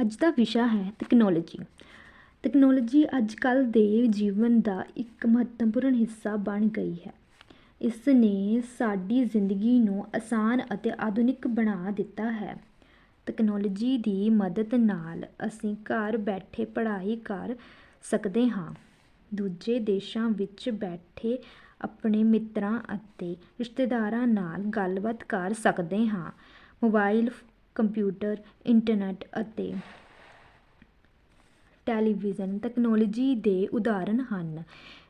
ਅੱਜ ਦਾ ਵਿਸ਼ਾ ਹੈ ਤਕਨੋਲੋਜੀ ਤਕਨੋਲੋਜੀ ਅੱਜ ਕੱਲ੍ਹ ਦੇ ਜੀਵਨ ਦਾ ਇੱਕ ਮਹੱਤਵਪੂਰਨ ਹਿੱਸਾ ਬਣ ਗਈ ਹੈ। ਇਸ ਨੇ ਸਾਡੀ ਜ਼ਿੰਦਗੀ ਨੂੰ ਆਸਾਨ ਅਤੇ ਆਧੁਨਿਕ ਬਣਾ ਦਿੱਤਾ ਹੈ। ਤਕਨੋਲੋਜੀ ਦੀ ਮਦਦ ਨਾਲ ਅਸੀਂ ਘਰ ਬੈਠੇ ਪੜ੍ਹਾਈ ਕਰ ਸਕਦੇ ਹਾਂ। ਦੂਜੇ ਦੇਸ਼ਾਂ ਵਿੱਚ ਬੈਠੇ ਆਪਣੇ ਮਿੱਤਰਾਂ ਅਤੇ ਰਿਸ਼ਤੇਦਾਰਾਂ ਨਾਲ ਗੱਲਬਾਤ ਕਰ ਸਕਦੇ ਹਾਂ। ਮੋਬਾਈਲ ਕੰਪਿਊਟਰ, ਇੰਟਰਨੈੱਟ ਅਤੇ ਟੈਲੀਵਿਜ਼ਨ ਤਕਨੋਲਜੀ ਦੇ ਉਦਾਹਰਣ ਹਨ।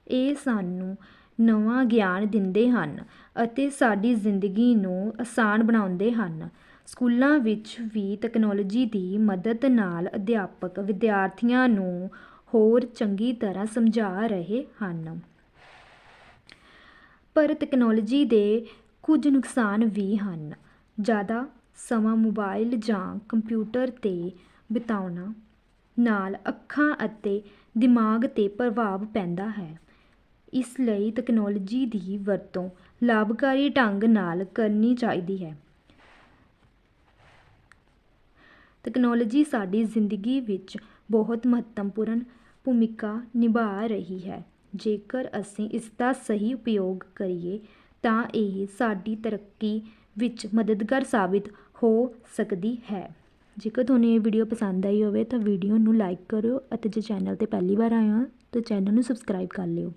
ਇਹ ਸਾਨੂੰ ਨਵਾਂ ਗਿਆਨ ਦਿੰਦੇ ਹਨ ਅਤੇ ਸਾਡੀ ਜ਼ਿੰਦਗੀ ਨੂੰ ਆਸਾਨ ਬਣਾਉਂਦੇ ਹਨ। ਸਕੂਲਾਂ ਵਿੱਚ ਵੀ ਤਕਨੋਲਜੀ ਦੀ ਮਦਦ ਨਾਲ ਅਧਿਆਪਕ ਵਿਦਿਆਰਥੀਆਂ ਨੂੰ ਹੋਰ ਚੰਗੀ ਤਰ੍ਹਾਂ ਸਮਝਾ ਰਹੇ ਹਨ। ਪਰ ਤਕਨੋਲਜੀ ਦੇ ਕੁਝ ਨੁਕਸਾਨ ਵੀ ਹਨ। ਜ਼ਿਆਦਾ ਸਮਾਂ ਮੋਬਾਈਲ ਜਾਂ ਕੰਪਿਊਟਰ 'ਤੇ ਬਿਤਾਉਣਾ ਨਾਲ ਅੱਖਾਂ ਅਤੇ ਦਿਮਾਗ 'ਤੇ ਪ੍ਰਭਾਵ ਪੈਂਦਾ ਹੈ। ਇਸ ਲਈ ਤਕਨੋਲੋਜੀ ਦੀ ਵਰਤੋਂ ਲਾਭਕਾਰੀ ਢੰਗ ਨਾਲ ਕਰਨੀ ਚਾਹੀਦੀ ਹੈ। ਤਕਨੋਲੋਜੀ ਸਾਡੀ ਜ਼ਿੰਦਗੀ ਵਿੱਚ ਬਹੁਤ ਮਹੱਤਵਪੂਰਨ ਭੂਮਿਕਾ ਨਿਭਾ ਰਹੀ ਹੈ। ਜੇਕਰ ਅਸੀਂ ਇਸ ਦਾ ਸਹੀ ਉਪਯੋਗ ਕਰੀਏ ਤਾਂ ਇਹ ਸਾਡੀ ਤਰੱਕੀ ਵਿੱਚ ਮਦਦਗਾਰ ਸਾਬਿਤ ਹੋ ਸਕਦੀ ਹੈ। ਜੇਕਰ ਤੁਹਾਨੂੰ ਇਹ ਵੀਡੀਓ ਪਸੰਦ ਆਈ ਹੋਵੇ ਤਾਂ ਵੀਡੀਓ ਨੂੰ ਲਾਈਕ ਕਰਿਓ ਅਤੇ ਜੇ ਚੈਨਲ 'ਤੇ ਪਹਿਲੀ ਵਾਰ ਆਏ ਹੋ ਤਾਂ ਚੈਨਲ ਨੂੰ ਸਬਸਕ੍ਰਾਈਬ ਕਰ ਲਿਓ।